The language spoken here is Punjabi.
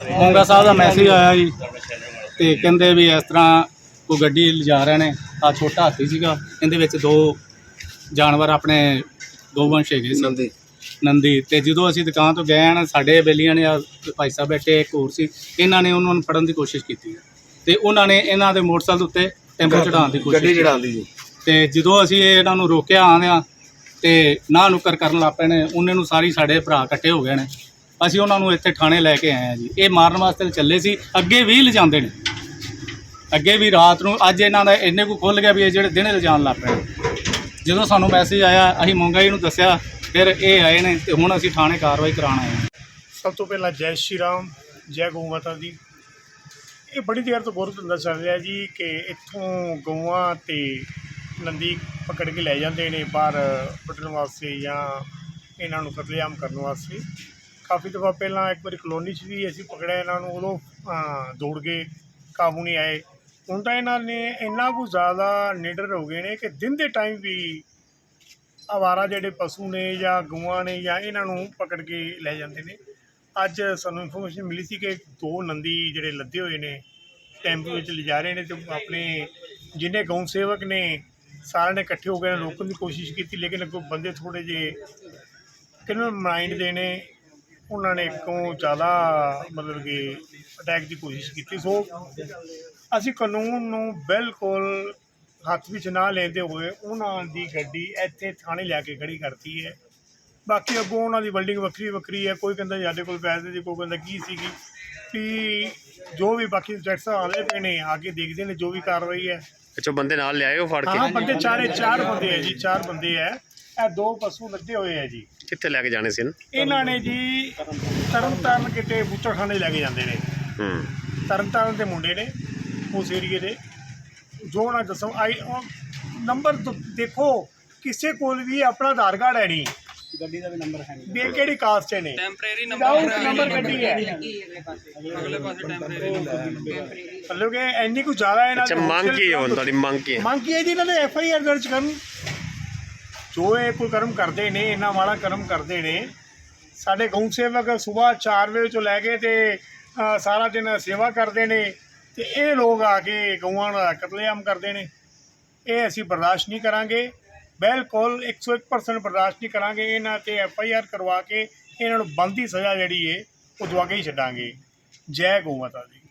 ਮੋਂਗਾ ਸਾਹਿਬ ਦਾ ਮੈਸੇਜ ਆਇਆ ਜੀ ਤੇ ਕਹਿੰਦੇ ਵੀ ਇਸ ਤਰ੍ਹਾਂ ਕੋਈ ਗੱਡੀ ਲਿਜਾ ਰਹੇ ਨੇ ਆ ਛੋਟਾ ਹਾਥੀ ਸੀਗਾ ਇਹਦੇ ਵਿੱਚ ਦੋ ਜਾਨਵਰ ਆਪਣੇ ਦੋ ਵੰਸ਼ ਹੈਗੇ ਸੀ। ਨੰਦੀ। ਨੰਦੀ। ਤੇ ਜਦੋਂ ਅਸੀਂ ਦੁਕਾਨ ਤੋਂ ਗਏ ਹਨ ਸਾਡੇ ਬੇਲੀਆਂ ਨੇ ਆ ਭਾਈ ਸਾਹਿਬ ਬੈਠੇ ਇੱਕ ਹੋਰ ਸੀ ਇਹਨਾਂ ਨੇ ਉਹਨਾਂ ਨੂੰ ਫੜਨ ਦੀ ਕੋਸ਼ਿਸ਼ ਕੀਤੀ। ਤੇ ਉਹਨਾਂ ਨੇ ਇਹਨਾਂ ਦੇ ਮੋਟਰਸਾਈਕਲ ਉੱਤੇ ਟੈਂਪਰ ਚੜਾਉਣ ਦੀ ਕੋਸ਼ਿਸ਼ ਗੱਡੀ ਕੀਤੀ। ਚੜਾਉਂਦੀ ਜੀ। ਤੇ ਜਦੋਂ ਅਸੀਂ ਇਹਨਾਂ ਨੂੰ ਰੋਕਿਆ ਆਂਦਿਆਂ ਤੇ ਨਾ ਨੁੱਕਰ ਕਰਨ ਲੱਗ ਪਏ ਨੇ ਉਹਨੇ ਨੂੰ ਸਾਰੀ ਸਾਡੇ ਭਰਾ ਇਕੱਠੇ ਹੋ ਗਏ ਨੇ। ਅਸੀਂ ਉਹਨਾਂ ਨੂੰ ਇੱਥੇ ਥਾਣੇ ਲੈ ਕੇ ਆਏ ਆ ਜੀ। ਇਹ ਮਾਰਨ ਵਾਸਤੇ ਚੱਲੇ ਸੀ। ਅੱਗੇ ਵੀ ਲਿਜਾਂਦੇ ਨੇ। ਅੱਗੇ ਵੀ ਰਾਤ ਨੂੰ, ਅੱਜ ਇਹਨਾਂ ਦਾ ਇੰਨੇ ਕੁ ਖੁੱਲ ਗਿਆ ਵੀ ਇਹ ਜਿਹੜੇ ਦਿਨੇ ਲਿਜਾਣ ਲੱਗ ਪਏ ਜਦੋਂ ਸਾਨੂੰ ਮੈਸੇਜ ਆਇਆ, ਅਸੀਂ ਮੋਂਗਾ ਜੀ ਨੂੰ ਦੱਸਿਆ, ਫਿਰ ਇਹ ਆਏ ਨੇ ਤੇ ਹੁਣ ਅਸੀਂ ਥਾਣੇ ਕਾਰਵਾਈ ਕਰਾਉਣ ਆਏ ਹਾਂ ਸਭ ਤੋਂ ਪਹਿਲਾਂ ਜੈ ਸ਼੍ਰੀ ਰਾਮ, ਜੈ ਗਊ ਮਾਤਾ ਦੀ। ਇਹ ਬੜੀ ਦੇਰ ਤੋਂ ਬਹੁਤ ਧੰਦਾ ਚੱਲ ਰਿਹਾ ਜੀ ਕਿ ਇੱਥੋਂ ਗਊਆਂ ਤੇ ਨੰਦੀ ਪਕੜ ਕੇ ਲੈ ਜਾਂਦੇ ਨੇ ਬਾਹਰ ਪਟਣ ਵਾਸਤੇ ਜਾਂ ਇਹਨਾਂ ਨੂੰ ਕਤਲੇਆਮ ਕਰਨ ਵਾਸਤੇ। ਕਾਫੀ ਦਫਾ ਪਹਿਲਾਂ ਇੱਕ ਵਾਰੀ ਕਲੋਨੀ 'ਚ ਵੀ ਅਸੀਂ ਪਕੜਿਆ ਇਹਨਾਂ ਨੂੰ, ਉਦੋਂ ਦੌੜ ਕੇ ਕਾਬੂ ਨਹੀਂ ਆਏ। ਹੁਣ ਤਾਂ ਇਹਨਾਂ ਨੇ ਇੰਨਾ ਕੁ ਜ਼ਿਆਦਾ ਨਿਡਰ ਹੋ ਗਏ ਨੇ ਕਿ ਦਿਨ ਦੇ ਟਾਈਮ ਵੀ ਆਵਾਰਾ ਜਿਹੜੇ ਪਸ਼ੂ ਨੇ ਜਾਂ ਗਊਆਂ ਨੇ ਜਾਂ ਇਹਨਾਂ ਨੂੰ ਪਕੜ ਕੇ ਲੈ ਜਾਂਦੇ ਨੇ। ਅੱਜ ਸਾਨੂੰ ਇਨਫੋਰਮੇਸ਼ਨ ਮਿਲੀ ਸੀ ਕਿ ਦੋ ਨੰਦੀ ਜਿਹੜੇ ਲੱਦੇ ਹੋਏ ਨੇ, ਟੈਂਪੂ ਵਿੱਚ ਲਿਜਾ ਰਹੇ ਨੇ ਤੇ ਆਪਣੇ ਜਿੰਨੇ ਗਊ ਸੇਵਕ ਨੇ, ਸਾਰਿਆਂ ਨੇ ਇਕੱਠੇ ਹੋ ਕੇ ਰੋਕਣ ਦੀ ਕੋਸ਼ਿਸ਼ ਕੀਤੀ, ਲੇਕਿਨ ਅੱਗੋਂ ਬੰਦੇ ਥੋੜੇ ਜੇ ਕਿੰਨਾ ਮਾਈਂਡ ਦੇ ਨੇ ਉਹਨਾਂ ਨੇ ਇੱਕੋਂ ਜ਼ਿਆਦਾ ਮਤਲਬ ਕਿ ਅਟੈਕ ਦੀ ਕੋਸ਼ਿਸ਼ ਕੀਤੀ। ਸੋ ਅਸੀਂ ਕਾਨੂੰਨ ਨੂੰ ਬਿਲਕੁਲ ਹੱਥ ਵਿੱਚ ਨਾ ਲੈਂਦੇ ਹੋਏ ਉਹਨਾਂ ਦੀ ਗੱਡੀ ਇੱਥੇ ਥਾਣੇ ਲਿਆ ਕੇ ਖੜੀ ਕਰਤੀ ਹੈ। ਬਾਕੀ ਅੱਗੋਂ ਉਹਨਾਂ ਦੀ ਬਿਲਡਿੰਗ ਵੱਖਰੀ ਵੱਖਰੀ ਹੈ ਕੋਈ ਕਹਿੰਦਾ ਸਾਡੇ ਕੋਲ ਪੈਸੇ ਦੀ ਕੋਈ ਕਹਿੰਦਾ ਕੀ ਸੀਗੀ ਵੀ ਜੋ ਵੀ ਬਾਕੀ ਟੈਕਸ ਆਲੇ ਪਏ ਨੇ ਆ ਕੇ ਦੇਖਦੇ ਨੇ ਜੋ ਵੀ ਕਾਰਵਾਈ ਹੈ। ਅੱਛਾ ਬੰਦੇ ਨਾਲ ਲਿਆਏ ਹੋ ਫੜ ਹਾਂ ਕੇ ਬੰਦੇ ਚਾਰੇ ਚਾਰ ਬੰਦੇ ਹੈ ਜੀ ਚਾਰ ਬੰਦੇ ਹੈ ਇਹ ਦੋ ਪਸ਼ੂ ਲੱਦੇ ਹੋਏ ਹੈ ਜੀ। ਕਿੱਥੇ ਲੈ ਕੇ ਜਾਣੇ ਸੀ ਇਹਨੂੰ? ਨੇ ਜੀ ਤਰਨ ਤਾਰਨ ਕਿਤੇ ਬੁੱਚੜਖਾਨੇ ਲੈ ਕੇ ਜਾਂਦੇ ਨੇ। ਹੂੰ। ਤਰਨ ਤਾਰਨ ਦੇ ਮੁੰਡੇ ਨੇ ਉਸ ਏਰੀਏ ਦੇ। ਜੋ ਉਹਨਾਂ ਦੱਸੋ ਆਈ ਨੰਬਰ ਦੇਖੋ ਕਿਸੇ ਕੋਲ ਵੀ ਆਪਣਾ ਆਧਾਰ ਕਾਰਡ ਹੈ ਨਹੀਂ। ਗੱਡੀ ਦਾ ਵੀ ਨੰਬਰ ਹੈ ਨਹੀਂ। ਵੀ ਇਹ ਕਿਹੜੀ ਕਾਸਟ 'ਚ ਨੇ? ਟੈਂਪਰੇਰੀ ਨੰਬਰ ਨੰਬਰ ਗੱਡੀ ਹੈ। ਮਤਲਬ ਕਿ ਇੰਨੀ ਕੁ ਜ਼ਿਆਦਾ ਇਹਨਾਂ ਅੱਛਾ ਦੀ ਮੰਗ ਕੀ ਹੈ ਹੁਣ ਤੁਹਾਡੀ? ਮੰਗ ਕੀ ਹੈ? ਮੰਗ ਕੀ ਹੈ ਜੀ ਇਹਨਾਂ ਨੇ ਐਫ ਆਈ ਆਰ ਦਰਜ ਕਰਨ। ਜੋ ਇਹ ਕੋਈ ਕਰਮ ਕਰਦੇ ਨੇ ਇਹਨਾਂ ਵਾਲਾ ਕਰਮ ਕਰਦੇ ਨੇ। ਸਾਡੇ ਗਊ ਸੇਵਕ ਸਵੇਰ 4 ਵਜੇ ਤੋਂ ਲੈ ਕੇ ਤੇ ਅ, ਸਾਰਾ ਦਿਨ ਸੇਵਾ ਕਰਦੇ ਨੇ ਤੇ ਇਹ ਲੋਕ ਆ ਕੇ ਗਊਆਂ ਦਾ ਕਤਲੇਆਮ ਕਰਦੇ ਨੇ। ਇਹ ਅਸੀਂ ਬਰਦਾਸ਼ਤ ਨਹੀਂ ਕਰਾਂਗੇ। ਬਿਲਕੁਲ 101% ਬਰਦਾਸ਼ਤ ਨਹੀਂ ਕਰਾਂਗੇ ਇਹਨਾਂ ਤੇ ਐਫ ਆਈ ਆਰ ਕਰਵਾ ਕੇ ਇਹਨਾਂ ਨੂੰ ਬੰਦੀ ਸਜ਼ਾ ਜਿਹੜੀ ਏ, ਉਹ ਦਵਾ ਕੇ ਹੀ ਛੱਡਾਂਗੇ। ਜੈ ਗਊ ਮਾਤਾ ਦੀ।